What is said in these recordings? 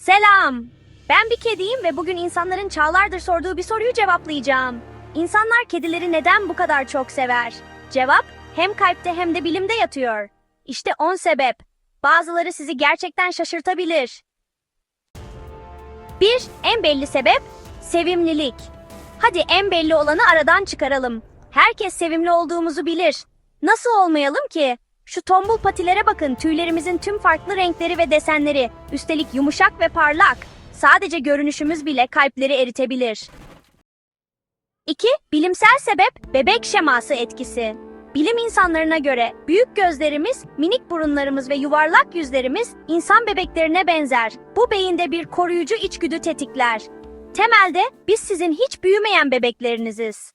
Selam. Ben bir kediyim ve bugün insanların çağlardır sorduğu bir soruyu cevaplayacağım. İnsanlar kedileri neden bu kadar çok sever? Cevap hem kalpte hem de bilimde yatıyor. İşte 10 sebep. Bazıları sizi gerçekten şaşırtabilir. 1. En belli sebep sevimlilik. Hadi en belli olanı aradan çıkaralım. Herkes sevimli olduğumuzu bilir. Nasıl olmayalım ki? Şu tombul patilere bakın, tüylerimizin tüm farklı renkleri ve desenleri. Üstelik yumuşak ve parlak. Sadece görünüşümüz bile kalpleri eritebilir. 2. Bilimsel sebep bebek şeması etkisi. Bilim insanlarına göre büyük gözlerimiz, minik burunlarımız ve yuvarlak yüzlerimiz insan bebeklerine benzer. Bu beyinde bir koruyucu içgüdü tetikler. Temelde biz sizin hiç büyümeyen bebekleriniziz.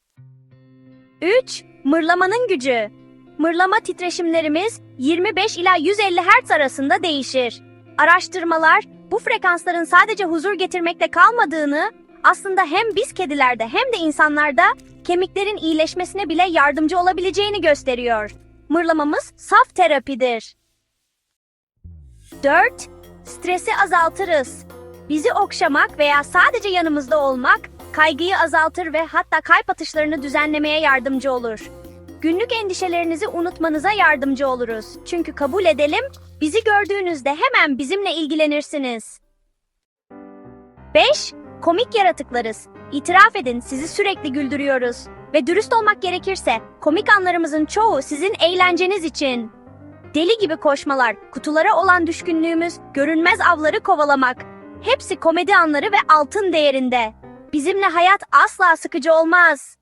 3. Mırlamanın gücü. Mırlama titreşimlerimiz 25 ila 150 Hz arasında değişir. Araştırmalar bu frekansların sadece huzur getirmekte kalmadığını, aslında hem biz kedilerde hem de insanlarda kemiklerin iyileşmesine bile yardımcı olabileceğini gösteriyor. Mırlamamız saf terapidir. 4. Stresi azaltırız. Bizi okşamak veya sadece yanımızda olmak kaygıyı azaltır ve hatta kalp atışlarını düzenlemeye yardımcı olur. Günlük endişelerinizi unutmanıza yardımcı oluruz. Çünkü kabul edelim, bizi gördüğünüzde hemen bizimle ilgilenirsiniz. 5. Komik yaratıklarız. İtiraf edin sizi sürekli güldürüyoruz. Ve dürüst olmak gerekirse komik anlarımızın çoğu sizin eğlenceniz için. Deli gibi koşmalar, kutulara olan düşkünlüğümüz, görünmez avları kovalamak. Hepsi komedi anları ve altın değerinde. Bizimle hayat asla sıkıcı olmaz.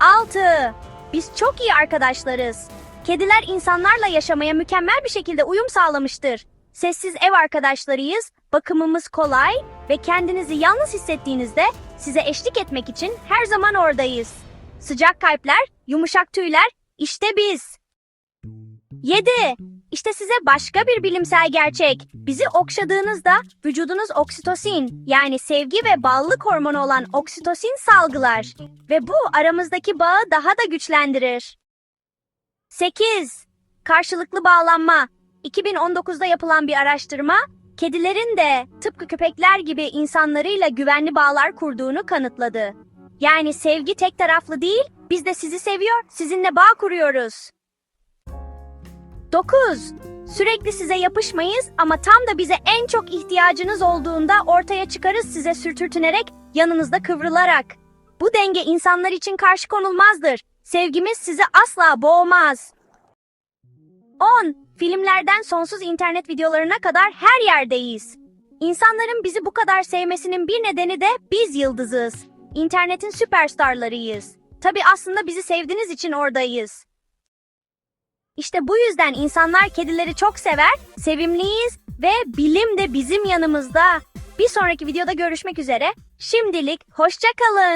6. Biz çok iyi arkadaşlarız. Kediler insanlarla yaşamaya mükemmel bir şekilde uyum sağlamıştır. Sessiz ev arkadaşlarıyız, bakımımız kolay ve kendinizi yalnız hissettiğinizde size eşlik etmek için her zaman oradayız. Sıcak kalpler, yumuşak tüyler, işte biz. 7. İşte size başka bir bilimsel gerçek. Bizi okşadığınızda vücudunuz oksitosin yani sevgi ve bağlılık hormonu olan oksitosin salgılar. Ve bu aramızdaki bağı daha da güçlendirir. 8. Karşılıklı bağlanma. 2019'da yapılan bir araştırma, kedilerin de tıpkı köpekler gibi insanlarıyla güvenli bağlar kurduğunu kanıtladı. Yani sevgi tek taraflı değil, biz de sizi seviyor, sizinle bağ kuruyoruz. 9. Sürekli size yapışmayız ama tam da bize en çok ihtiyacınız olduğunda ortaya çıkarız size sürtürtünerek, yanınızda kıvrılarak. Bu denge insanlar için karşı konulmazdır. Sevgimiz sizi asla boğmaz. 10. Filmlerden sonsuz internet videolarına kadar her yerdeyiz. İnsanların bizi bu kadar sevmesinin bir nedeni de biz yıldızız. İnternetin süperstarlarıyız. Tabi aslında bizi sevdiğiniz için oradayız. İşte bu yüzden insanlar kedileri çok sever, sevimliyiz ve bilim de bizim yanımızda. Bir sonraki videoda görüşmek üzere. Şimdilik hoşça kalın.